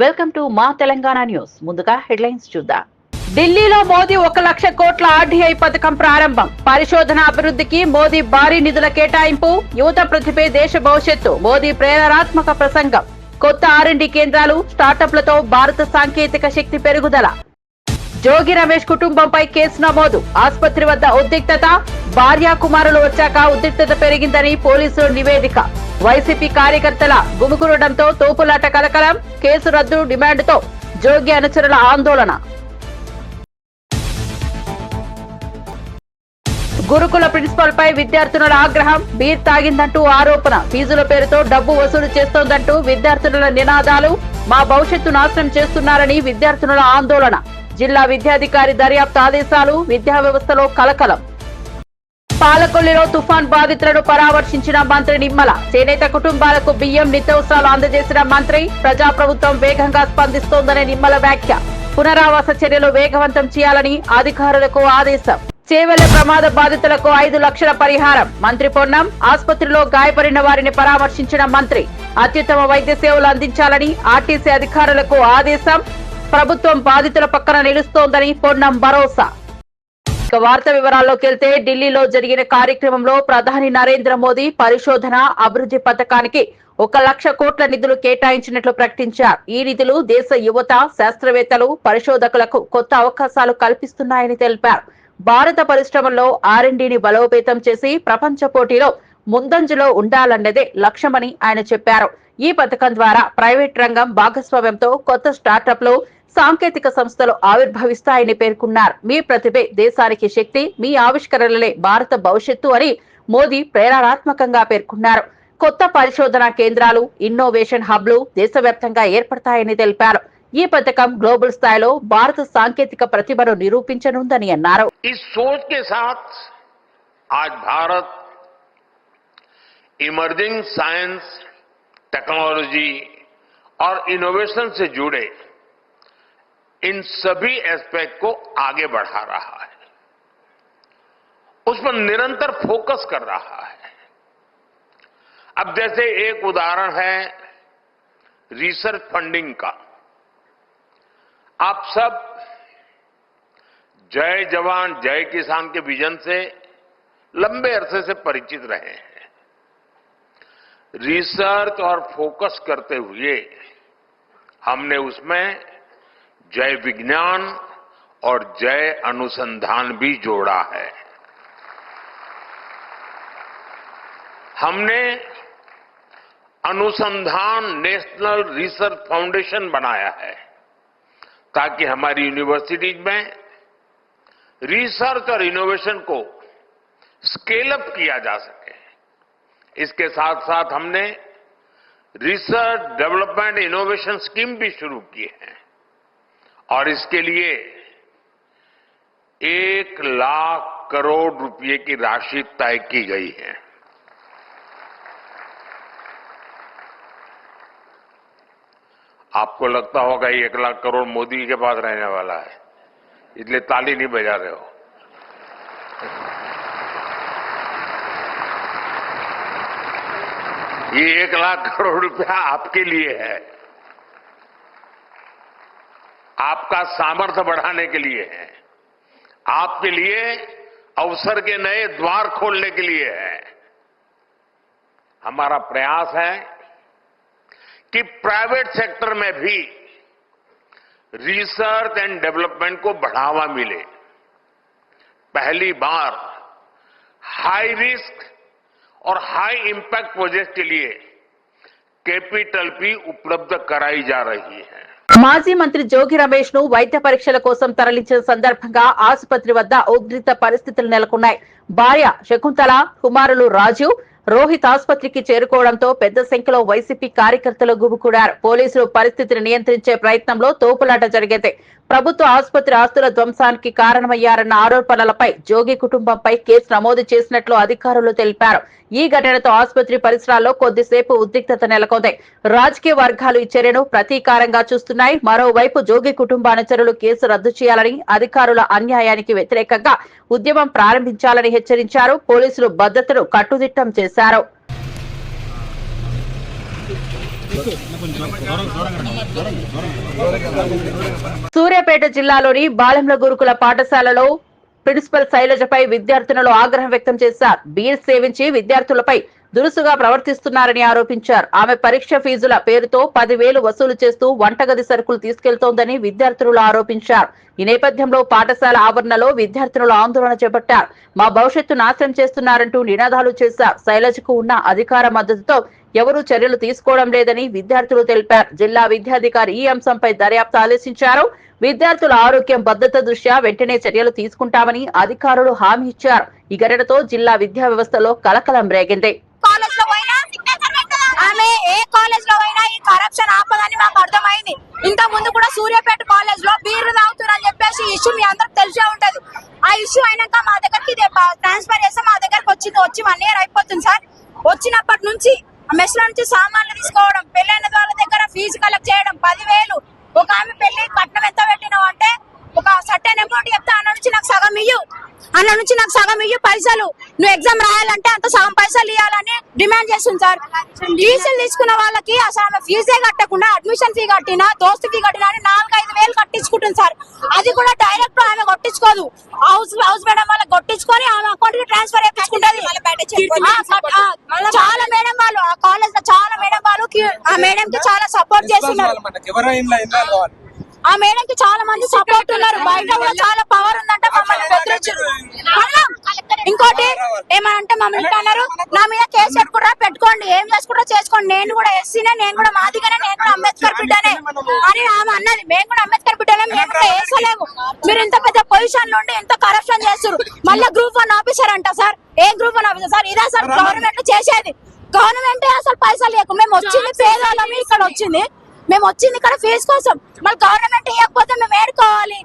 Welcome to మా Telangana news. ముందుగా headlines చూద్దాం. ఢిల్లీలో మోదీ ఒక లక్ష కోట్ల ఆర్డీఐ పథకం ప్రారంభం. పరిశోధన అభివృద్ధికి మోదీ భారీ నిధుల కేటాయింపు యువత ప్రతిభే దేశ భవిష్యత్తు మోదీ ప్రేరణాత్మక ప్రసంగం. కొత్త ఆర్ఎండి కేంద్రాలు స్టార్టప్లతో భారత సాంకేతిక శక్తి పెరుగుదల. జోగి రమేష్ కుటుంబంపై కేసు నమోదు. ఆసుపత్రి వద్ద ఉద్రిక్తత భార్యా కుమారులు వచ్చాక ఉద్రిక్తత పెరిగిందని పోలీసులు నివేదిక. వైసీపీ కార్యకర్తల గుమికూడడంతో తోపులాట కలకలం కేసు రద్దు డిమాండ్తో జోగి అనుచరుల ఆందోళన. గురుకుల ప్రిన్సిపల్ పై విద్యార్థినుల ఆగ్రహం బీర్ తాగిందంటూ ఆరోపణ. ఫీజుల పేరుతో డబ్బు వసూలు చేస్తోందంటూ విద్యార్థినుల నినాదాలు. మా భవిష్యత్తు నాశనం చేస్తున్నారని విద్యార్థినుల ఆందోళన. జిల్లా విద్యాధికారి దర్యాప్తు ఆదేశాలు విద్యా వ్యవస్థలో కలకలం. పాలకొల్లిలో తుఫాన్ బాధితులను పరామర్శించిన మంత్రి నిమ్మల. చేనేత కుటుంబాలకు బియ్యం నిత్యవసరాలు అందజేసిన మంత్రి. ప్రజాప్రభుత్వం వేగంగా స్పందిస్తోందనే నిమ్మల వ్యాఖ్య. పునరావాస చర్యలు వేగవంతం చేయాలని అధికారులకు ఆదేశం. చేవెళ్ళ ప్రమాద బాధితులకు ఐదు లక్షల పరిహారం. మంత్రి పొన్నం ఆసుపత్రిలో గాయపడిన వారిని పరామర్శించిన మంత్రి. అత్యుత్తమ వైద్య సేవలు అందించాలని ఆర్టీసీ అధికారులకు ఆదేశం. ప్రభుత్వం బాధితుల పక్కన నిలుస్తోందని పొన్నం భరోసా. ఇక వార్త వివరాల్లోకి వెళ్తే ఢిల్లీలో జరిగిన కార్యక్రమంలో ప్రధాని నరేంద్ర మోదీ పరిశోధన అభివృద్ధి పథకానికి ఒక లక్ష కోట్ల నిధులు కేటాయించినట్లు ప్రకటించారు. ఈ నిధులు దేశ యువత శాస్త్రవేత్తలు పరిశోధకులకు కొత్త అవకాశాలు కల్పిస్తున్నాయని తెలిపారు. భారత పరిశ్రమల్లో ఆర్ఎండిని బలోపేతం చేసి ప్రపంచ పోటీలో ముందంజలో ఉండాలన్నదే లక్ష్యమని ఆయన చెప్పారు. ఈ పథకం ద్వారా ప్రైవేట్ రంగం భాగస్వామ్యంతో కొత్త స్టార్టప్లు సాంకేతిక సంస్థలు ఆవిర్భవిస్తాయని పేర్కొన్నారు మీ ప్రతిభే దేశానికి శక్తి మీ ఆవిష్కరణలే భారత భవిష్యత్తు అని మోదీ ప్రేరణాత్మకంగా పేర్కొన్నారు కొత్త పరిశోధన కేంద్రాలు ఇన్నోవేషన్ హబ్లు దేశవ్యాప్తంగా ఏర్పడతాయని తెలిపారు ఈ పథకం గ్లోబల్ స్థాయిలో భారత సాంకేతిక ప్రతిభను నిరూపించనుందని అన్నారు इस सोच के साथ आज भारत इमर्जिंग साइंस टेक्नोलॉजी और इनोवेशन से जुड़े इन सभी एस्पेक्ट को आगे बढ़ा रहा है। उस पर निरंतर फोकस कर रहा है। अब जैसे एक उदाहरण है रिसर्च फंडिंग का। आप सब जय जवान, जय किसान के विजन से लंबे अरसे से परिचित रहे हैं। रिसर्च और फोकस करते हुए हमने उसमें जय विज्ञान और जय अनुसंधान भी जोड़ा है। हमने अनुसंधान नेशनल रिसर्च फाउंडेशन बनाया है ताकि हमारी यूनिवर्सिटीज में रिसर्च और इनोवेशन को स्केल अप किया जा सके। इसके साथ साथ हमने रिसर्च डेवलपमेंट इनोवेशन स्कीम भी शुरू की है। और इसके लिए एक लाख करोड़ रुपए की राशि तय की गई है। आपको लगता होगा एक लाख करोड़ मोदी के पास रहने वाला है, इसलिए ताली नहीं बजा रहे हो। ये एक लाख करोड़ रुपया आपके लिए है। आपका सामर्थ्य बढ़ाने के लिए है। आपके लिए अवसर के नए द्वार खोलने के लिए है। हमारा प्रयास है कि प्राइवेट सेक्टर में भी रिसर्च एंड डेवलपमेंट को बढ़ावा मिले। पहली बार हाई रिस्क और हाई इंपैक्ट प्रोजेक्ट के लिए कैपिटल भी उपलब्ध कराई जा रही है మాజీ మంత్రి జోగి రమేష్ ను వైద్య పరీక్షల కోసం తరలించిన సందర్భంగా ఆసుపత్రి వద్ద ఉద్రిక్త పరిస్థితులు నెలకొన్నాయి భార్య శకుంతల కుమారులు రాజు రోహిత్ ఆసుపత్రికి చేరుకోవడంతో పెద్ద సంఖ్యలో వైసీపీ కార్యకర్తలు గుమికూడారు పోలీసులు పరిస్థితిని నియంత్రించే ప్రయత్నంలో తోపులాట జరిగింది ప్రభుత్వ ఆసుపత్రి ఆస్తుల ధ్వంసానికి కారణమయ్యారన్న ఆరోపణలపై జోగి కుటుంబంపై కేసు నమోదు చేసినట్లు అధికారులు తెలిపారు. ఈ ఘటనతో ఆసుపత్రి పరిసరాల్లో కొద్దిసేపు ఉద్రిక్తత నెలకొంది. రాజకీయ వర్గాలు ఈ చర్యను ప్రతీకారంగా చూస్తున్నాయి. మరోవైపు జోగి కుటుంబ అనుచరులు కేసు రద్దు చేయాలని అధికారుల అన్యాయానికి వ్యతిరేకంగా ఉద్యమం ప్రారంభించాలని హెచ్చరించారు. పోలీసులు భద్రతను కట్టుదిట్టం చేశారు. సూర్యాపేట జిల్లాలోని బాలెంల గురుకుల పాఠశాలలో ప్రిన్సిపల్ శైలజపై విద్యార్థినులు ఆగ్రహం వ్యక్తం చేశారు. బీర్ సేవించి విద్యార్థులపై దురుసుగా ప్రవర్తిస్తున్నారని ఆరోపించారు. ఆమె పరీక్ష ఫీజుల పేరుతో పదివేలు వసూలు చేస్తూ వంటగది సరుకులు తీసుకెళ్తోందని విద్యార్థులు ఆరోపించారు. ఈ నేపథ్యంలో పాఠశాల ఆవరణలో విద్యార్థినులు ఆందోళన చేపట్టారు. మా భవిష్యత్తు నాశనం చేస్తున్నారంటూ నినాదాలు చేశారు. శైలజకు ఉన్న అధికార మద్దతుతో ఎవరూ చర్యలు తీసుకోవడం లేదని విద్యార్థులు తెలిపారు. జిల్లా విద్యాధికారి ఈ అంశంపై దర్యాప్తు ఆదేశించారు. విద్యార్థుల ఆరోగ్యం భద్రత దృష్ట్యా వెంటనే చర్యలు తీసుకుంటామని అధికారులు హామీ ఇచ్చారు. ఈ ఘటనతో జిల్లా విద్యా వ్యవస్థలో కలకలం రేగింది. కాలేజ్ ఆమె ఏ కాలేజ్లో ఈ కరప్షన్ ఆపదని మాకు అర్థమైంది. ఇంత ముందు కూడా సూర్యాపేట కాలేజ్లో బీర్లు తాగుతున్నారని చెప్పేసి ఇష్యూ మీ అందరికి తెలిసే ఉంటది. ఆ ఇష్యూ అయినాక మా దగ్గరికి ట్రాన్స్ఫర్ చేస్తే మా దగ్గరకు వచ్చింది. వచ్చి వన్ ఇయర్ అయిపోతుంది సార్. వచ్చినప్పటి నుంచి మెస్ నుంచి సామాన్లు తీసుకోవడం పెళ్ళైన వాళ్ళ దగ్గర ఫీజు కలెక్ట్ చేయడం పదివేలు. ఒక ఆమె పెళ్ళి కట్నం ఎంత పెట్టినావు అంటే ఒక సర్టెన్ అమౌంట్ చెప్తా అన్న నుంచి నాకు సగం ఇయ్యు. అన్న నుంచి నాకు సగం ఇయ్యు పైసలు. నువ్వు ఎగ్జామ్ రాయాలంటే అంత సగం పైసలు ఇవ్వాలని డిమాండ్ చేస్తుంది సార్. ఫీజులు తీసుకున్న వాళ్ళకి అసలు ఆమె ఫీజే కట్టకుండా అడ్మిషన్ ఫీ కట్టినా దోస్తు ఫీ కట్టినా అని నాలుగు ఐదు వేలు కట్టించుకుంటుంది సార్. అది కూడా డైరెక్ట్ ఆమె కొట్టించుకోదు. హౌస్ హౌస్ మేడం వాళ్ళకి కొట్టించుకొని ఆమె అకౌంట్కి ట్రాన్స్ఫర్ చేయించుకుంటది. ఆ, చాలా మేడం వాళ్ళు ఆ కాలేజ్లో చాలా మేడం వాళ్ళు ఆ మేడం కి చాలా సపోర్ట్ చేస్తున్నారు. ఆ మేడం కి చాలా మంది సపోర్ట్ ఉన్నారు. బయట కూడా చాలా పవర్ ఉందంట మమ్మల్ని బెదిరించారు. ఇంకోటి ఏమనంటే మమ్మల్ని అన్నారు నా మీద కేసు పెట్టుకుంటారా పెట్టుకోండి. ఏం చేసుకుంటారో చేసుకోండి. నేను కూడా ఎస్సీనే నేను కూడా మాదిగానే నేను కూడా అంబేద్కర్ బిడ్డనే. అని ఆమె అన్నది. మేము కూడా అంబేద్కర్ బిడ్డనే మేము కూడా వేసలేము మీరు ఇంత పెద్ద పొజిషన్ నుండి ఎంత కరప్షన్ చేస్తారు మళ్ళీ గ్రూప్ వన్ ఆఫీసర్ అంట సార్. ఏం గ్రూప్ వన్ ఆఫీసర్ సార్? ఇదే సార్ గవర్నమెంట్ చేసేది. గవర్నమెంట్ అసలు పైసలు లేకుండా మేము వచ్చింది పేదవాళ్ళమి ఇక్కడ వచ్చింది. మేము వచ్చింది ఇక్కడ ఫీజు కోసం. మళ్ళీ గవర్నమెంట్ ఇవ్వకపోతే మేము ఏడుకోవాలి.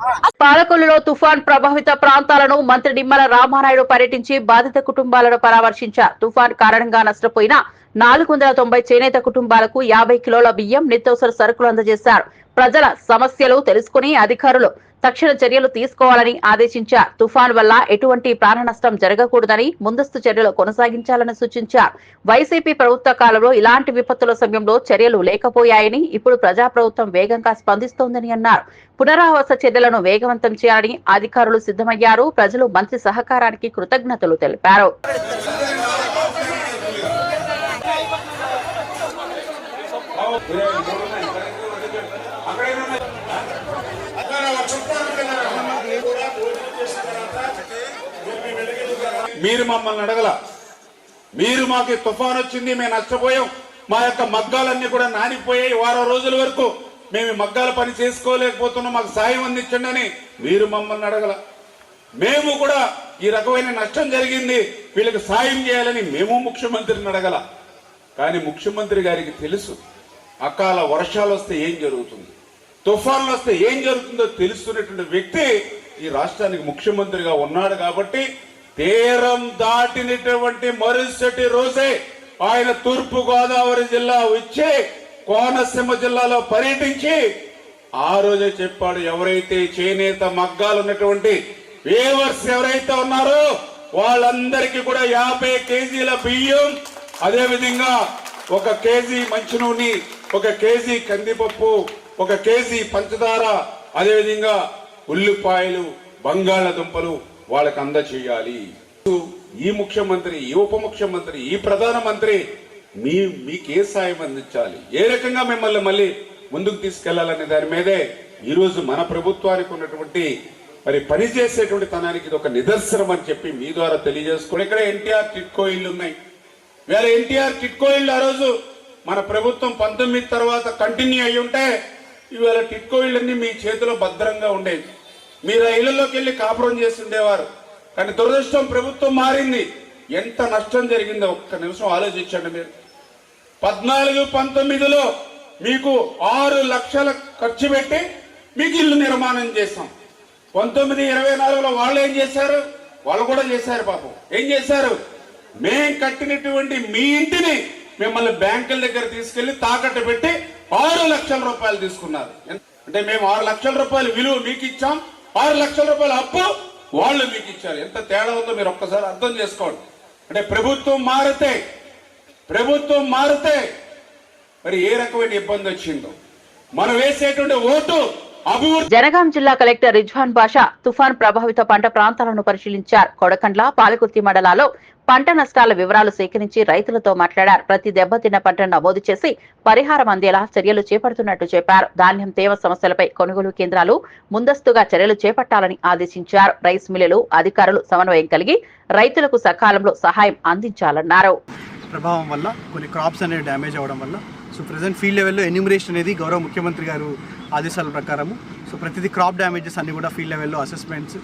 పాలకొల్లులో తుఫాన్ ప్రభావిత ప్రాంతాలను మంత్రి నిమ్మల రామానాయుడు పర్యటించి బాధిత కుటుంబాలను పరామర్శించారు. తుఫాన్ కారణంగా నష్టపోయిన నాలుగు వందల తొంభై చేనేత కుటుంబాలకు యాభై కిలోల బియ్యం నిత్యావసర సరుకులు అందజేశారు. ప్రజల సమస్యలు తెలుసుకుని అధికారులు తక్షణ చర్యలు తీసుకోవాలని ఆదేశించారు తుఫాన్ వల్ల ఎటువంటి ప్రాణ నష్టం జరగకూడదని ముందస్తు చర్యలు కొనసాగించాలని సూచించారు వైసీపీ ప్రభుత్వ కాలంలో ఇలాంటి విపత్తుల సమయంలో చర్యలు లేకపోయాయని ఇప్పుడు ప్రజాప్రభుత్వం వేగంగా స్పందిస్తోందని అన్నారు. పునరావాస చర్యలను వేగవంతం చేయాలని అధికారులు సిద్ధమయ్యారు. ప్రజలు మంత్రి సహకారానికి కృతజ్ఞతలు తెలిపారు. మీరు మమ్మల్ని అడగల. మీరు మాకు తుఫాన్ వచ్చింది మేము నష్టపోయాం. మా యొక్క మగ్గాలన్నీ కూడా నానిపోయాయి వారం రోజుల వరకు. మేము మగ్గాల పని చేసుకోలేకపోతున్నాం మాకు సాయం అందించండి అని మీరు మమ్మల్ని అడగల. మేము కూడా ఈ రకమైన నష్టం జరిగింది వీళ్ళకి సాయం చేయాలని మేము ముఖ్యమంత్రిని అడగల. కానీ ముఖ్యమంత్రి గారికి తెలుసు అకాల వర్షాలు వస్తే ఏం జరుగుతుంది తుఫాన్లు వస్తే ఏం జరుగుతుందో తెలుస్తున్నటువంటి వ్యక్తి ఈ రాష్ట్రానికి ముఖ్యమంత్రిగా ఉన్నాడు కాబట్టి తీరం దాటినటువంటి మరుసటి రోజే ఆయన తూర్పు గోదావరి జిల్లా వచ్చి కోనసీమ జిల్లాలో పర్యటించి ఆ రోజే చెప్పాడు ఎవరైతే చేనేత మగ్గాలు ఉన్నటువంటి వేవర్స్ ఎవరైతే ఉన్నారో వాళ్ళందరికీ కూడా యాభై కేజీల బియ్యం అదేవిధంగా ఒక కేజీ మంచి నూనె ఒక కేజీ కందిపప్పు ఒక కేజీ పంచదార అదే విధంగా ఉల్లిపాయలు బంగాళదుంపలు వాళ్ళకి అందచేయాలి ఈ ముఖ్యమంత్రి ఈ ఉప ముఖ్యమంత్రి ఈ ప్రధానమంత్రి మీ మీకు ఏ సాయం అందించాలి. ఏ రకంగా మిమ్మల్ని మళ్ళీ ముందుకు తీసుకెళ్ళాలనే దాని మీదే ఈరోజు మన ప్రభుత్వానికి ఉన్నటువంటి మరి పనిచేసేటువంటి తనానికి ఇది ఒక నిదర్శనం అని చెప్పి మీ ద్వారా తెలియజేసుకుని ఇక్కడ ఎన్టీఆర్ టిట్కో ఇల్లు ఉన్నాయి. వేళ ఎన్టీఆర్ టిట్కో ఇల్లు ఆ రోజు మన ప్రభుత్వం పంతొమ్మిది తర్వాత కంటిన్యూ అయ్యి ఉంటే ఇవాళ టిట్కో ఇళ్ళన్నీ మీ చేతిలో భద్రంగా ఉండేది మీరు ఆ ఇళ్ళలోకి వెళ్ళి కాపురం చేస్తుండేవారు. కానీ దురదృష్టం ప్రభుత్వం మారింది. ఎంత నష్టం జరిగిందో ఒక్క నిమిషం ఆలోచించండి మీరు. పద్నాలుగు పంతొమ్మిదిలో మీకు ఆరు లక్షల ఖర్చు పెట్టి మీకు ఇల్లు నిర్మాణం చేస్తాం పంతొమ్మిది ఇరవై నాలుగులో వాళ్ళు ఏం చేశారు? వాళ్ళు కూడా చేశారు పాపం. ఏం చేశారు? మేం కట్టినటువంటి మీ ఇంటిని మిమ్మల్ని బ్యాంకుల దగ్గర తీసుకెళ్ళి తాకట్టు పెట్టి ఆరు లక్షల రూపాయలు తీసుకున్నారు. అంటే మేము ఆరు లక్షల రూపాయలు విలువ మీకు ఇచ్చాం. ఆరు లక్షల రూపాయల అప్పు వాళ్ళు మీకు ఇచ్చారు. ఎంత తేడా ఉందో మీరు ఒక్కసారి అర్థం చేసుకోండి. అంటే ప్రభుత్వం మారితే ప్రభుత్వం మారితే మరి ఏ రకమైన ఇబ్బంది వచ్చిందో? మనం వేసేటువంటి ఓటు జనగాం జిల్లా కలెక్టర్ రిజ్వాన్ బాషా తుఫాన్ ప్రభావిత పంట ప్రాంతాలను పరిశీలించారు. కొడకండ్ల పాలకుర్తి మండలాల్లో పంట నష్టాల వివరాలు సేకరించి రైతులతో మాట్లాడారు. ప్రతి దెబ్బతిన్న పంటను నమోదు చేసి పరిహారం అందేలా చర్యలు చేపడుతున్నట్టు చెప్పారు. ధాన్యం తేమ సమస్యలపై కొనుగోలు కేంద్రాలు ముందస్తుగా చర్యలు చేపట్టాలని ఆదేశించారు. రైస్ మిల్లులు అధికారులు సమన్వయం కలిగి రైతులకు సకాలంలో సహాయం అందించాలన్నారు. ప్రభావం వల్ల కొన్ని క్రాప్స్ అనేవి డ్యామేజ్ అవ్వడం వల్ల సో ప్రజెంట్ ఫీల్డ్ లెవెల్లో ఎన్యూమరేషన్ అనేది గౌరవ ముఖ్యమంత్రి గారు ఆదేశాల ప్రకారము. సో ప్రతిదీ క్రాప్ డ్యామేజెస్ అన్ని కూడా ఫీల్డ్ లెవెల్లో అసెస్మెంట్స్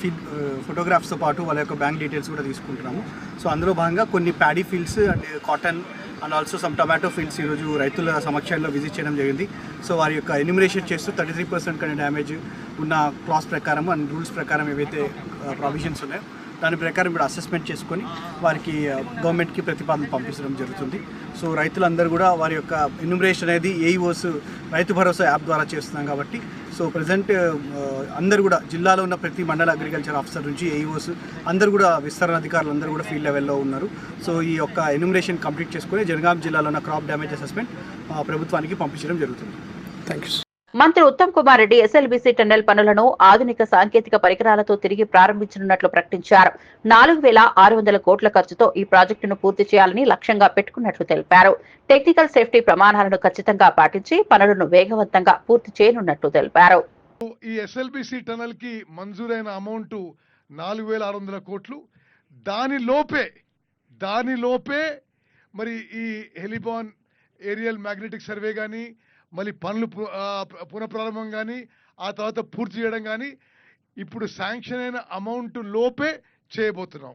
ఫీడ్ ఫోటోగ్రాఫ్స్తో పాటు వాళ్ళ యొక్క బ్యాంక్ డీటెయిల్స్ కూడా తీసుకుంటున్నాము. సో అందులో భాగంగా కొన్ని paddy fields and cotton and also some tomato fields ఈరోజు రైతుల సమక్షంలో విజిట్ చేయడం జరిగింది. సో వారి యొక్క ఎన్యూమరేషన్ చేస్తూ థర్టీ త్రీ పర్సెంట్ కన్నా డ్యామేజ్ ఉన్న క్లాస్ ప్రకారం అండ్ రూల్స్ ప్రకారం ఏవైతే ప్రావిజన్స్ ఉన్నాయో దాని ప్రకారం ఇప్పుడు అసెస్మెంట్ చేసుకొని వారికి గవర్నమెంట్కి ప్రతిపాదన పంపించడం జరుగుతుంది. సో రైతులందరూ కూడా వారి యొక్క ఇన్యూమరేషన్ అనేది ఏఈఓస్ రైతు భరోసా యాప్ ద్వారా చేస్తున్నాం కాబట్టి సో ప్రజెంట్ అందరూ కూడా జిల్లాలో ఉన్న ప్రతి మండల అగ్రికల్చర్ ఆఫీసర్ నుంచి ఏఈఓస్ అందరూ కూడా విస్తరణ అధికారులు అందరూ కూడా ఫీల్డ్ లెవెల్లో ఉన్నారు. సో ఈ యొక్క ఎన్యూమరేషన్ కంప్లీట్ చేసుకుని జనగాం జిల్లాలో ఉన్న క్రాప్ డ్యామేజ్ అసెస్మెంట్ ప్రభుత్వానికి పంపించడం జరుగుతుంది. థ్యాంక్ యూ మంత్రి ఉత్తమ్ కుమార్ రెడ్డి ఎస్ఎల్బీసీ టన్నెల్ పనులను ఆధునిక సాంకేతిక పరికరాలతో తిరిగి ప్రారంభించనున్నట్లు ప్రకటించారు. నాలుగు వేల ఆరు వందల కోట్ల ఖర్చుతో ఈ ప్రాజెక్టును పూర్తి చేయాలని లక్ష్యంగా పెట్టుకున్నట్లు తెలిపారు. టెక్నికల్ సేఫ్టీ ప్రమాణాలను ఖచ్చితంగా పాటించి పనులను వేగవంతంగా పూర్తి చేయనున్నట్లు తెలిపారు. ఈ ఎస్ఎల్బిసి టనల్కి మంజూరైన అమౌంట్ నాలుగు వేల ఆరు వందల కోట్లు. దానిలోపే దానిలోపే మరి ఈ హెలిబాన్ ఏరియల్ మ్యాగ్నెటిక్ సర్వే కానీ మళ్ళీ పనులు పునఃప్రారంభం కానీ ఆ తర్వాత పూర్తి చేయడం కానీ ఇప్పుడు శాంక్షన్ అయిన అమౌంట్ లోపే చేయబోతున్నాం.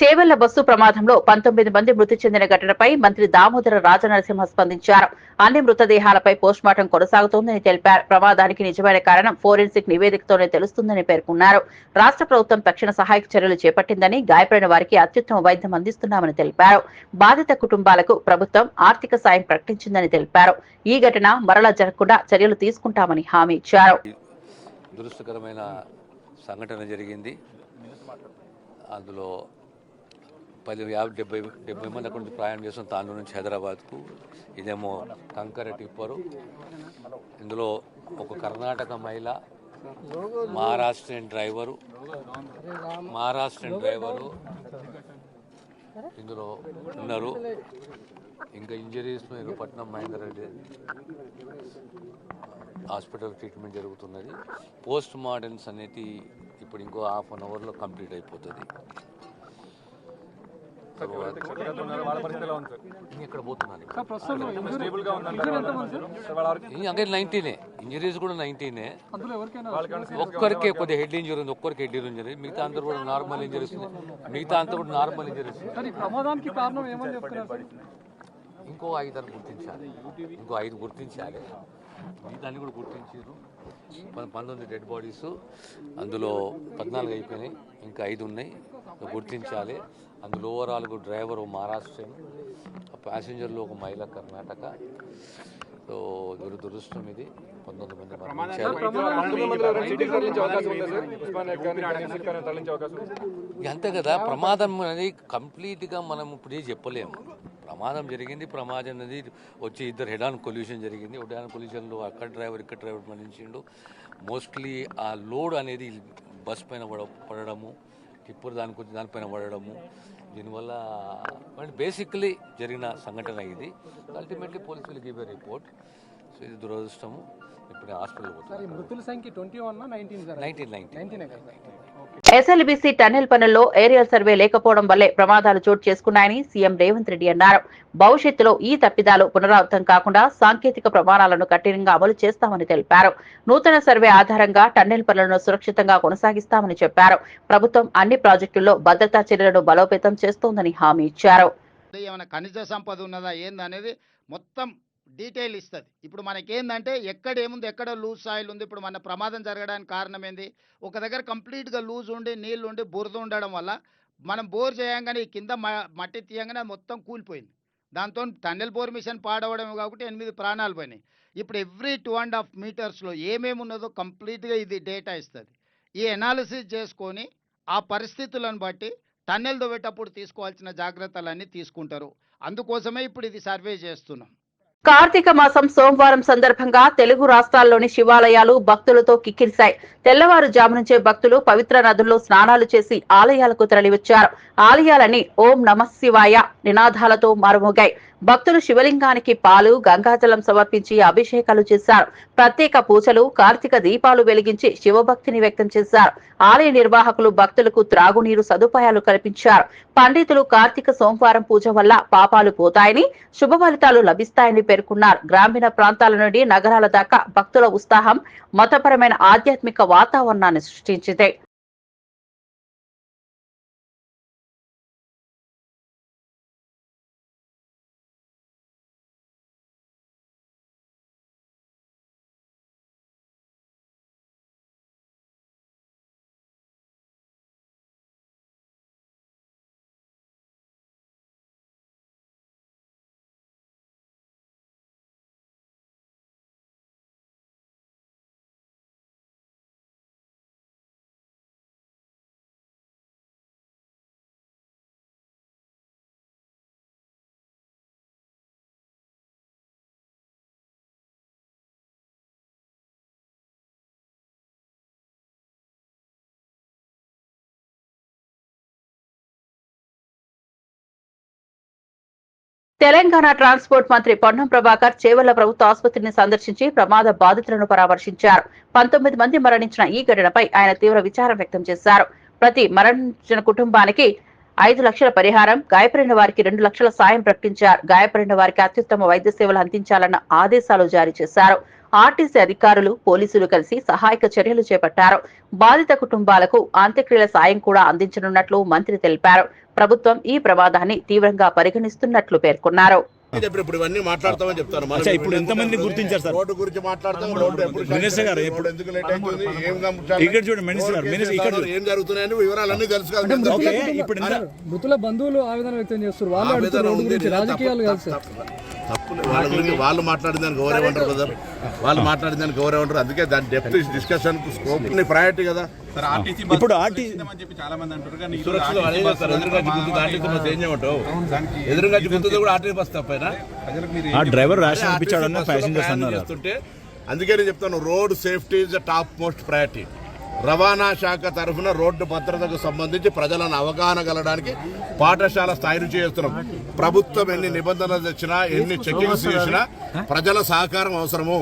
చేవెళ్ళ బస్సు ప్రమాదంలో పంతొమ్మిది మంది మృతి చెందిన ఘటనపై మంత్రి దామోదర రాజనరసింహ స్పందించారు. అన్ని మృతదేహాలపై పోస్టుమార్టం కొనసాగుతోందని తెలిపారు. ప్రమాదానికి నిజమైన కారణం ఫోరెన్సిక్ నివేదికతోనే తెలుస్తుందని పేర్కొన్నారు. రాష్ట్ర ప్రభుత్వం తక్షణ సహాయక చర్యలు చేపట్టిందని గాయపడిన వారికి అత్యుత్తమ వైద్యం అందిస్తున్నామని తెలిపారు. బాధిత కుటుంబాలకు ప్రభుత్వం ఆర్థిక సాయం ప్రకటించిందని తెలిపారు. ఈ ఘటన మరలా జరగకుండా చర్యలు తీసుకుంటామని హామీ ఇచ్చారు. సంఘటన జరిగింది. అందులో పది యాభై డెబ్బై డెబ్బై మంది అక్కడ నుంచి ప్రయాణం చేస్తాం తాండూరు నుంచి హైదరాబాద్కు. ఇదేమో కంకర టిప్పరు. ఇందులో ఒక కర్ణాటక మహిళ మహారాష్ట్రన్ డ్రైవరు మహారాష్ట్రన్ డ్రైవరు ఇందులో ఉన్నారు. ఇంకా injuries Patnam Mahender Reddy hospital treatment జరుగుతున్నది. పోస్ట్ మార్టమ్స్ అనేది ఇప్పుడు ఇంకో హాఫ్ అన్ అవర్లో కంప్లీట్ అయిపోతుంది. అంటే నైన్టీనే. ఇంజరీస్ కూడా నైన్టీనే. ఒక్కరికే కొద్దిగా హెడ్ ఇంజరీ ఉంది ఒక్కరికి హెడ్ ఇంజరీ మిగతా అందరూ కూడా నార్మల్ ఇంజరీస్ మిగతా అంతా కూడా నార్మల్ ఇంజరీస్ ఇంకో ఐదారు గుర్తించాలి. ఇంకో ఐదు గుర్తించాలి. మిగతాన్ని కూడా గుర్తించారు. పంతొమ్మిది డెడ్ బాడీస్ అందులో పద్నాలుగు అయిపోయినాయి. ఇంకా ఐదు ఉన్నాయి. గుర్తించాలి. అందులో ఓవరాల్ డ్రైవర్ మహారాష్ట్రన్ ప్యాసింజర్లు ఒక మహిళ కర్ణాటక. సో దుర దురదృష్టం ఇది. పంతొమ్మిది మంది మరణించారు. అంతే కదా. ప్రమాదం అనేది కంప్లీట్గా మనం ఇప్పుడే చెప్పలేము. ప్రమాదం జరిగింది ప్రమాదం అనేది వచ్చి ఇద్దరు హెడ్ ఆన్ కొల్యూషన్ జరిగింది. హెడ్ ఆన్ కొల్యూషన్లో అక్కడ డ్రైవర్ ఇక్కడ డ్రైవర్ మరణించిండు. మోస్ట్లీ ఆ లోడ్ అనేది బస్ పైన పడ పడడము టిప్పర్ దానికి వచ్చి దానిపైన పడడము. దీనివల్ల అంటే బేసిక్లీ జరిగిన సంఘటన ఇది. Ultimately police will give a report so ఇది దురదృష్టము. ఇప్పుడు హాస్పిటల్ పోతుంది మృతుల సంఖ్య twenty one nineteen nineteen nineteen nineteen SLBC tunnel పనుల్లో ఏరియల్ సర్వే లేకపోవడం వల్లే ప్రమాదాలు చోటు చేసుకున్నాయని సీఎం రేవంత్ రెడ్డి అన్నారు. భవిష్యత్తులో ఈ తప్పిదాలు పునరావృతం కాకుండా సాంకేతిక ప్రమాణాలను కఠినంగా అమలు చేస్తామని తెలిపారు. నూతన సర్వే ఆధారంగా టన్నెల్ పనులను సురక్షితంగా కొనసాగిస్తామని చెప్పారు. ప్రభుత్వం అన్ని ప్రాజెక్టుల్లో భద్రతా చర్యలను బలోపేతం చేస్తోందని హామీ ఇచ్చారు. ఏమైనా ఖనిజ సంపద ఉన్నదా ఏందనేది మొత్తం డీటెయిల్ ఇస్తుంది. ఇప్పుడు మనకేందంటే ఎక్కడ ఏముంది ఎక్కడ లూజ్ సాయిల్ ఉంది ఇప్పుడు మన ప్రమాదం జరగడానికి కారణం ఏంది ఒక దగ్గర కంప్లీట్గా లూజ్ ఉండి నీళ్ళు ఉండి బురద ఉండడం వల్ల మనం బోర్ చేయంగానే కింద మట్టి తీయంగానే మొత్తం కూలిపోయింది. దాంతో టన్నెల్ బోర్ మిషన్ పాడవడం కాబట్టి ఎనిమిది ప్రాణాలు పోయినాయి. ఇప్పుడు ఎవ్రీ టూ అండ్ హాఫ్ మీటర్స్లో ఏమేమి ఉన్నదో కంప్లీట్గా ఇది డేటా ఇస్తుంది. ఈ ఎనాలిసిస్ చేసుకొని ఆ పరిస్థితులను బట్టి టన్నెల్ దొవ్వేటప్పుడు తీసుకోవాల్సిన జాగ్రత్తలన్నీ తీసుకుంటారు. అందుకోసమే ఇప్పుడు ఇది సర్వే చేస్తున్నాం. కార్తీక మాసం సోమవారం సందర్భంగా తెలుగు రాష్ట్రాల్లోని శివాలయాలు భక్తులతో కిక్కిరిశాయి. తెల్లవారుజాము నుంచే భక్తులు పవిత్ర నదుల్లో స్నానాలు చేసి ఆలయాలకు తరలివచ్చారు. ఆలయాలని ఓం నమ శివాయ నినాదాలతో మారుమోగాయి. భక్తులు శివలింగానికి పాలు గంగాజలం సమర్పించి అభిషేకాలు చేశారు. ప్రత్యేక పూజలు కార్తీక దీపాలు వెలిగించి శివభక్తిని వ్యక్తం చేశారు. ఆలయ నిర్వాహకులు భక్తులకు త్రాగునీరు సదుపాయాలు కల్పించారు. పండితులు కార్తీక సోమవారం పూజ వల్ల పాపాలు పోతాయని శుభ ఫలితాలు లభిస్తాయని పేర్కొన్నారు. గ్రామీణ ప్రాంతాల నుండి నగరాల దాకా భక్తుల ఉత్సాహం మతపరమైన ఆధ్యాత్మిక వాతావరణాన్ని సృష్టించింది. తెలంగాణ ట్రాన్స్పోర్ట్ మంత్రి పొన్నం ప్రభాకర్ చేవెళ్ళ ప్రభుత్వ ఆసుపత్రిని సందర్శించి ప్రమాద బాధితులను పరామర్శించారు. పంతొమ్మిది మంది మరణించిన ఈ ఘటనపై ఆయన తీవ్ర విచారం వ్యక్తం చేశారు. ప్రతి మరణించిన కుటుంబానికి ఐదు లక్షల పరిహారం గాయపడిన వారికి రెండు లక్షల సాయం ప్రకటించారు. గాయపడిన వారికి అత్యుత్తమ వైద్య సేవలు అందించాలన్న ఆదేశాలు జారీ చేశారు. ఆర్టీసీ అధికారులు పోలీసులు కలిసి సహాయక చర్యలు చేపట్టారు. బాధిత కుటుంబాలకు అంత్యక్రియల సాయం కూడా అందించనున్నట్లు మంత్రి తెలిపారు. ప్రభుత్వం ఈ ప్రమాదాన్ని తీవ్రంగా పరిగణిస్తున్నట్లు పేర్కొన్నారు. ఇప్పుడు ఇప్పుడు ఇవన్నీ మాట్లాడతామని చెప్తాను మనం అచ్చా, ఇప్పుడు ఎంతమంది గుర్తించారు సార్? రోడ్డు గురించి మాట్లాడతాం రోడ్డు ఎప్పుడు మినిస్టర్ గారు, రోడ్డు ఎందుకు లేట్ అవుతుంది? ఏం ఇక్కడ చూడండి, మినిస్టర్ గారు, మినిస్టర్ ఇక్కడ చూడండి. ఏం జరుగుతున్నాయని వివరాలన్నీ తెలుసు కదా మీ అందరికీ. ఓకే ఇప్పుడు ఎంత మృతుల బంధువులు ఆవేదన వ్యక్తం చేస్తారు. వాళ్ళు రాజకీయాలు కాదు సార్. తప్పు-. వాళ్ళ గురించి వాళ్ళు మాట్లాడిన దానికి గౌరవం అంటారు కదా? వాళ్ళు మాట్లాడిన దానికి గౌరవం అంటారు అందుకే దాని డెప్త్ డిస్కషన్ స్కోప్ ప్రయారిటీ కదా. ఇప్పుడు ఎదురుగా గుర్తుంది కూడా ఆర్టీసీ బస్ తప్పైనా? ఆ డ్రైవర్ ప్యాసింజర్స్ అందుకే నేను చెప్తాను road safety is the top most priority రవాణా శాఖ తరఫున రోడ్డు భద్రతకు సంబంధించి ప్రజలను అవగాహన కలడానికి పాఠశాల స్థాయి నుంచి చేస్తున్నాం. ప్రభుత్వం ఎన్ని నిబంధనలు తెచ్చినా ఎన్ని చెకింగ్స్ చేసినా ప్రజల సహకారం అవసరము.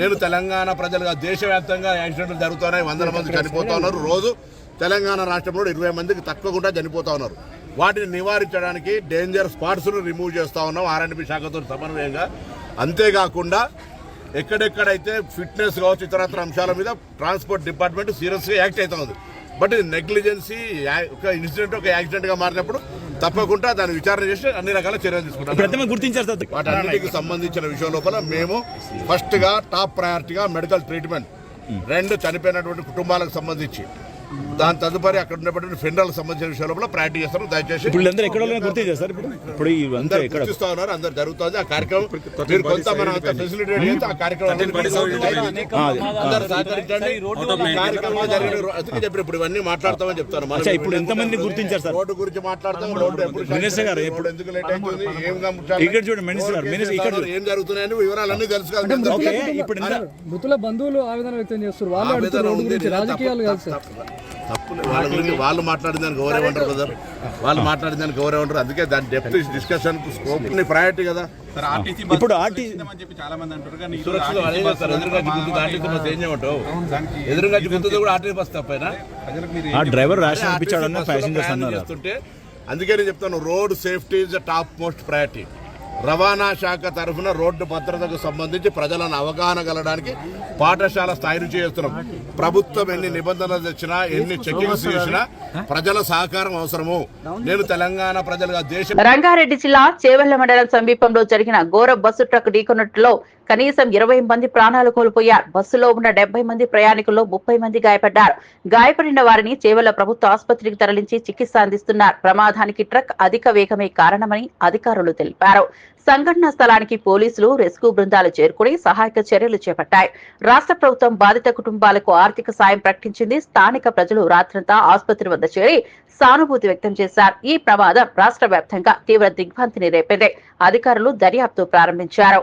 నేను తెలంగాణ ప్రజలుగా దేశవ్యాప్తంగా యాక్సిడెంట్లు జరుగుతున్నాయి వందల మంది చనిపోతా ఉన్నారు. రోజు తెలంగాణ రాష్ట్రంలో ఇరవై మందికి తక్కువకుండా చనిపోతా ఉన్నారు. వాటిని నివారించడానికి డేంజర్ స్పాట్స్ను రిమూవ్ చేస్తా ఉన్నాం. ఆర్ఎండ్బి శాఖతో సమన్వయంగా. అంతేకాకుండా ఎక్కడెక్కడైతే ఫిట్నెస్ కావచ్చు ఇతరత్ర అంశాల మీద ట్రాన్స్పోర్ట్ డిపార్ట్మెంట్ సీరియస్గా యాక్ట్ అవుతా ఉంది. బట్ ఇది నెగ్లిజెన్సీ ఒక ఇన్సిడెంట్ ఒక యాక్సిడెంట్గా మారినప్పుడు తప్పకుండా దాన్ని విచారణ చేసి అన్ని రకాల చర్యలు తీసుకుంటాం. గుర్తించారు వాటన్నిటికి సంబంధించిన విషయం లోపల మేము ఫస్ట్గా టాప్ ప్రయారిటీగా మెడికల్ ట్రీట్మెంట్ రెండు చనిపోయినటువంటి కుటుంబాలకు సంబంధించి దాని తదుపరి అక్కడ ఉన్నటువంటి ఫెండర్లకు సంబంధించిన విషయం లోపల ప్రయారిటీ చేస్తాం దయచేసి ఇప్పుడు ఎక్కడ గుర్తించారు సార్ ఇప్పుడు. ఇప్పుడు ఇవంతా అందరూ ఎక్కడ? గుర్తిస్తా ఉన్నారు అందరు జరుగుతుంది. ఆ కార్యక్రమం మీరు కొంత మనం ఫెసిలిటేట్ చేస్తే ఆ కార్యక్రమం ఆ, అది. అందరూ సహకరించండి. ఈ కార్యక్రమం జరిగిన రో- అందుకే చెప్పిన ఇప్పుడు ఇవన్నీ మాట్లాడతామని చెప్తాను. ఇప్పుడు ఎంతమంది గుర్తించారు సార్? రోడ్డు గురించి మాట్లాడతాం రోడ్డు ఎప్పుడు మినిస్టర్ గారు, రోడ్డు ఎందుకు లేట్ అవుతుంది ఏం ఇక్కడ చూడండి, మినిస్టర్ గారు, మినిస్టర్ ఇక్కడ చూడండి. ఏం జరుగుతున్నాయని వివరాలన్నీ తెలుసు. ఓకే ఇప్పుడు మృతుల బంధువులు ఆవేదన వ్యక్తం చేస్తారు వాళ్ళు రాజకీయాలు కాదు సార్. వాళ్ళ గురించి వాళ్ళు మాట్లాడిన దానికి గౌరవం అంటారు కదా వాళ్ళు మాట్లాడిన దానికి గౌరవం అంటారు అందుకే దాని డెప్త్ డిస్కషన్ స్కోప్ ప్రయారిటీ కదా. ఇప్పుడు ఎదురుగా గుర్తు ఆర్టీసీ బస్ ఏం చేయమంటావు? ఎదురుగా గుర్తుంది కూడా ఆర్టీసీ బస్ తప్పైనా? ఆ డ్రైవర్ బస్సులో ప్యాసింజర్స్ అన్నారు అందుకే నేను చెప్తాను road safety is the top most priority రవాణా శాఖ తరఫున రోడ్డు భద్రతకు సంబంధించి ప్రజలను అవగాహన కలడానికి పాఠశాల స్థాయి నుంచి చేస్తున్నాం. ప్రభుత్వం ఎన్ని నిబంధనలు తెచ్చినా ఎన్ని చెకింగ్స్ చేసినా ప్రజల సహకారం అవసరము. నేను తెలంగాణ ప్రజలుగా దేశ రంగారెడ్డి జిల్లా చేవెళ్ళ మండలం సమీపంలో జరిగిన ఘోర బస్సు ట్రక్ ఢీకొన్నట్లో కనీసం ఇరవై మంది ప్రాణాలు కోల్పోయారు. బస్సులో ఉన్న డెబ్బై మంది ప్రయాణికుల్లో ముప్పై మంది గాయపడ్డారు. గాయపడిన వారిని చేవల ప్రభుత్వ ఆసుపత్రికి తరలించి చికిత్స అందిస్తున్నారు. ప్రమాదానికి ట్రక్ అధిక వేగమే కారణమని అధికారులు తెలిపారు. సంఘటనా స్థలానికి పోలీసులు రెస్క్యూ బృందాలు చేరుకుని సహాయక చర్యలు చేపట్టాయి. రాష్ట్ర ప్రభుత్వం బాధిత కుటుంబాలకు ఆర్థిక సాయం ప్రకటించింది. స్థానిక ప్రజలు రాత్రంతా ఆసుపత్రి వద్ద చేరి సానుభూతి వ్యక్తం చేశారు. ఈ ప్రమాదం రాష్ట్ర వ్యాప్తంగా తీవ్ర దిగ్భ్రాంతిని రేపింది. అధికారులు దర్యాప్తు ప్రారంభించారు.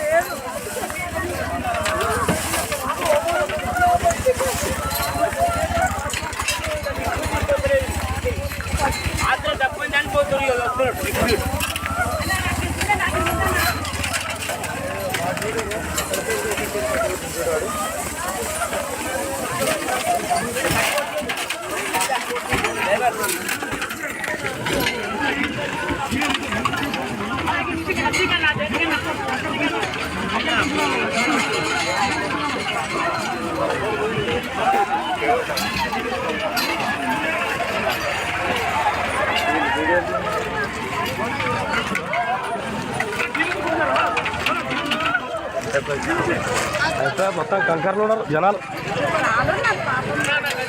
మొత్తం కంకర్లు ఉన్నారు జనాలు.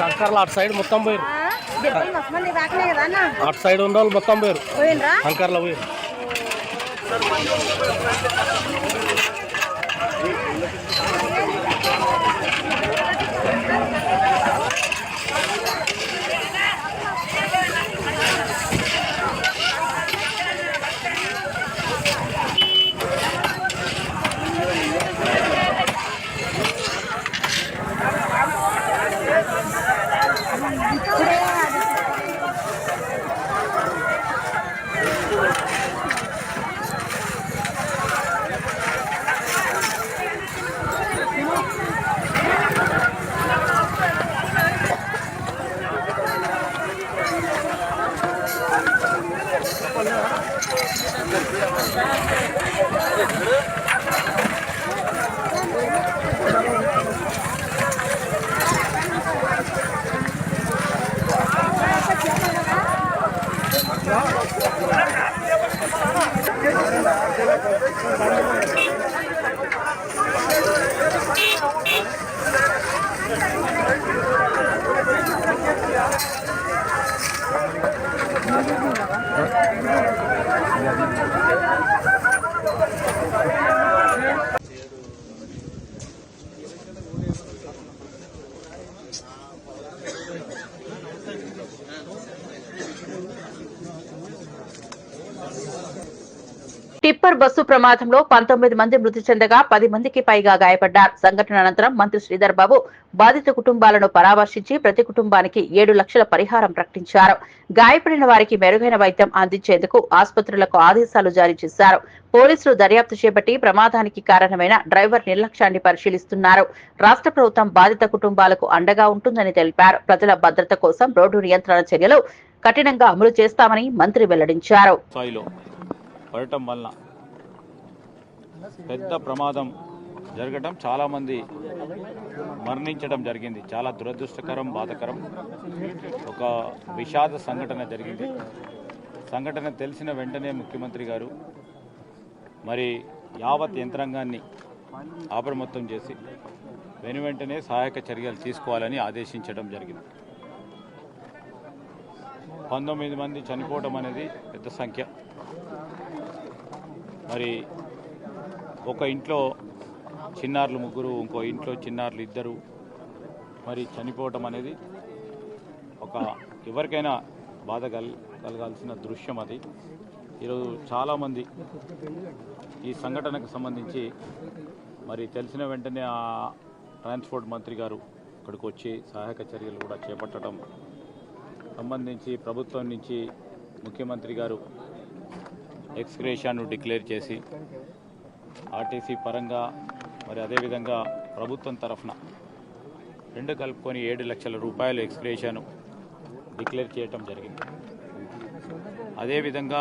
కంకర్లు అటు సైడ్ మొత్తం పోయారు అటు సైడ్ ఉన్న వాళ్ళు మొత్తం పోయారు కంకర్లో పోయారు Thank you. ప్రమాదంలో పంతొమ్మిది మంది మృతి చెందగా పది మందికి పైగా గాయపడ్డారు. సంఘటన అనంతరం మంత్రి శ్రీధర్ బాబు బాధిత కుటుంబాలను పరామర్శించి ప్రతి కుటుంబానికి ఏడు లక్షల పరిహారం ప్రకటించారు. గాయపడిన వారికి మెరుగైన వైద్యం అందించేందుకు ఆసుపత్రులకు ఆదేశాలు జారీ చేశారు. పోలీసులు దర్యాప్తు చేపట్టి ప్రమాదానికి కారణమైన డ్రైవర్ నిర్లక్ష్యాన్ని పరిశీలిస్తున్నారు. రాష్ట్ర ప్రభుత్వం బాధిత కుటుంబాలకు అండగా ఉంటుందని తెలిపారు. ప్రజల భద్రత కోసం రోడ్డు నియంత్రణ చర్యలు కఠినంగా అమలు చేస్తామని మంత్రి వెల్లడించారు. పడటం వలన పెద్ద ప్రమాదం జరగటం చాలామంది మరణించడం జరిగింది. చాలా దురదృష్టకరం బాధకరం. ఒక విషాద సంఘటన జరిగింది. సంఘటన తెలిసిన వెంటనే ముఖ్యమంత్రి గారు మరి యావత్ యంత్రాంగాన్ని అప్రమత్తం చేసి వెను వెంటనే సహాయక చర్యలు తీసుకోవాలని ఆదేశించడం జరిగింది. పంతొమ్మిది మంది చనిపోవడం అనేది పెద్ద సంఖ్య. మరి ఒక ఇంట్లో చిన్నారులు ముగ్గురు ఇంకో ఇంట్లో చిన్నారులు ఇద్దరు. మరి చనిపోవటం అనేది ఒక ఎవరికైనా బాధ కల్ కలగాల్సిన దృశ్యం అది. ఈరోజు చాలామంది ఈ సంఘటనకు సంబంధించి మరి తెలిసిన వెంటనే ఆ ట్రాన్స్పోర్ట్ మంత్రి గారు ఇక్కడికి వచ్చి సహాయక చర్యలు కూడా చేపట్టడం సంబంధించి ప్రభుత్వం నుంచి ముఖ్యమంత్రి గారు ఎక్స్గ్రేషన్ను డిక్లేర్ చేసి ఆర్టీసీ పరంగా మరి అదేవిధంగా ప్రభుత్వం తరఫున రెండు కలుపుకొని ఏడు లక్షల రూపాయలు ఎక్స్గ్రేషన్ డిక్లేర్ చేయటం జరిగింది. అదేవిధంగా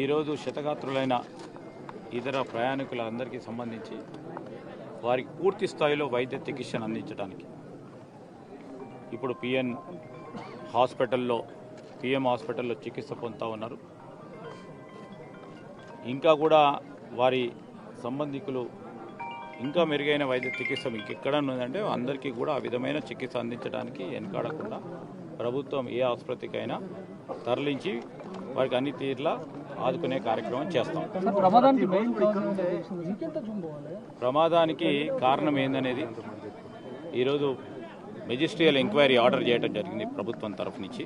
ఈరోజు శతగాత్రులైన ఇతర ప్రయాణికులందరికీ సంబంధించి వారికి పూర్తి స్థాయిలో వైద్య చికిత్సను అందించడానికి ఇప్పుడు పిఎన్ హాస్పిటల్లో పిఎం హాస్పిటల్లో చికిత్స పొందుతూ ఉన్నారు. ఇంకా కూడా వారి సంబంధికులు ఇంకా మెరుగైన వైద్య చికిత్స ఇంకెక్కడ ఉన్నదంటే అందరికీ కూడా ఆ విధమైన చికిత్స అందించడానికి వెనకాడకుండా ప్రభుత్వం ఏ ఆసుపత్రికైనా తరలించి వారికి అన్ని తీరులా ఆదుకునే కార్యక్రమం చేస్తాం. ప్రమాదానికి కారణం ఏందనేది ఈరోజు మెజిస్ట్రియల్ ఎంక్వైరీ ఆర్డర్ చేయడం జరిగింది ప్రభుత్వం తరఫు నుంచి.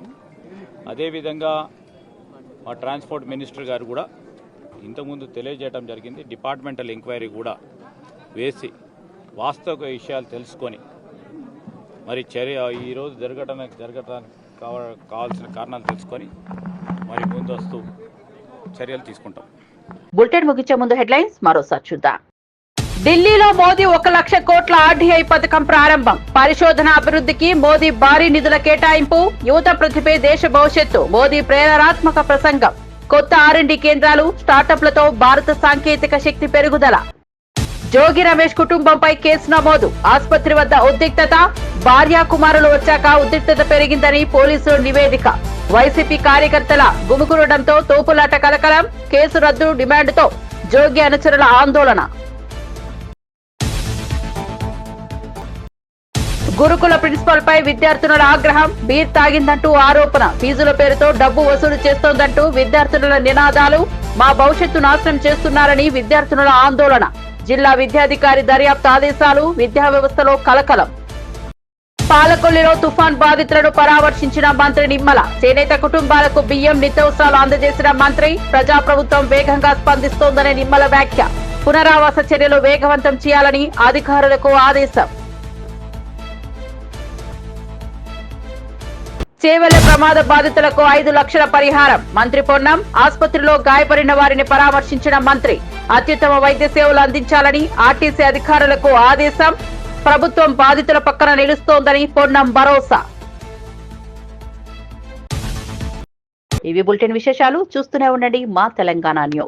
అదేవిధంగా మా ట్రాన్స్పోర్ట్ మినిస్టర్ గారు కూడా ఇంతకుముందు తెలియజేయడం జరిగింది. డిపార్ట్మెంటల్ ఎంక్వైరీ కూడా వేసి వాస్తవ విషయాలు తెలుసుకొని మరి చర్య ఈరోజు జరగడానికి జరగడానికి కావ కావాల్సిన కారణాలు తెలుసుకొని మరి ముందస్తు చర్యలు తీసుకుంటాం. బులెటిన్ ముగించే ముందు హెడ్లైన్స్ మరోసారి చూద్దాం. ఢిల్లీలో మోదీ ఒక లక్ష కోట్ల ఆర్డీఐ పథకం ప్రారంభం. పరిశోధన అభివృద్ధికి మోదీ భారీ నిధుల కేటాయింపు యువత ప్రతిభే దేశ భవిష్యత్తు మోదీ ప్రేరణాత్మక ప్రసంగం. కొత్త ఆర్ఎండి కేంద్రాలు స్టార్టప్లతో భారత సాంకేతిక శక్తి పెరుగుదల. జోగి రమేష్ కుటుంబంపై కేసు నమోదు. ఆసుపత్రి వద్ద ఉద్రిక్తత భార్యా కుమారులు వచ్చాక ఉద్రిక్తత పెరిగిందని పోలీసులు నివేదిక. వైసీపీ కార్యకర్తల గుమికూడడంతో తోపులాట కలకలం కేసు రద్దు డిమాండ్తో జోగి అనుచరుల ఆందోళన. గురుకుల ప్రిన్సిపల్ పై విద్యార్థినుల ఆగ్రహం బీర్ తాగిందంటూ ఆరోపణ. ఫీజుల పేరుతో డబ్బు వసూలు చేస్తోందంటూ విద్యార్థినుల నినాదాలు. మా భవిష్యత్తు నాశనం చేస్తున్నారని విద్యార్థినుల ఆందోళన. జిల్లా విద్యాధికారి దర్యాప్తు ఆదేశాలు విద్యా వ్యవస్థలో కలకలం. పాలకొల్లిలో తుఫాన్ బాధితులను పరామర్శించిన మంత్రి నిమ్మల. చేనేత కుటుంబాలకు బియ్యం నిత్యవసరాలు అందజేసిన మంత్రి. ప్రజాప్రభుత్వం వేగంగా స్పందిస్తోందనే నిమ్మల వ్యాఖ్య. పునరావాస చర్యలు వేగవంతం చేయాలని అధికారులకు ఆదేశం. చేవెళ్ళ ప్రమాద బాధితులకు ఐదు లక్షల పరిహారం. మంత్రి పొన్నం ఆసుపత్రిలో గాయపడిన వారిని పరామర్శించిన మంత్రి అత్యుత్తమ వైద్య సేవలు అందించాలని ఆర్టీసీ అధికారులకు ఆదేశం. ప్రభుత్వం బాధితుల పక్కన నిలుస్తోందని పొన్నం భరోసా. ఇవి బులెటిన్ విశేషాలు. చూస్తూనే ఉండండి మా తెలంగాణ న్యూస్.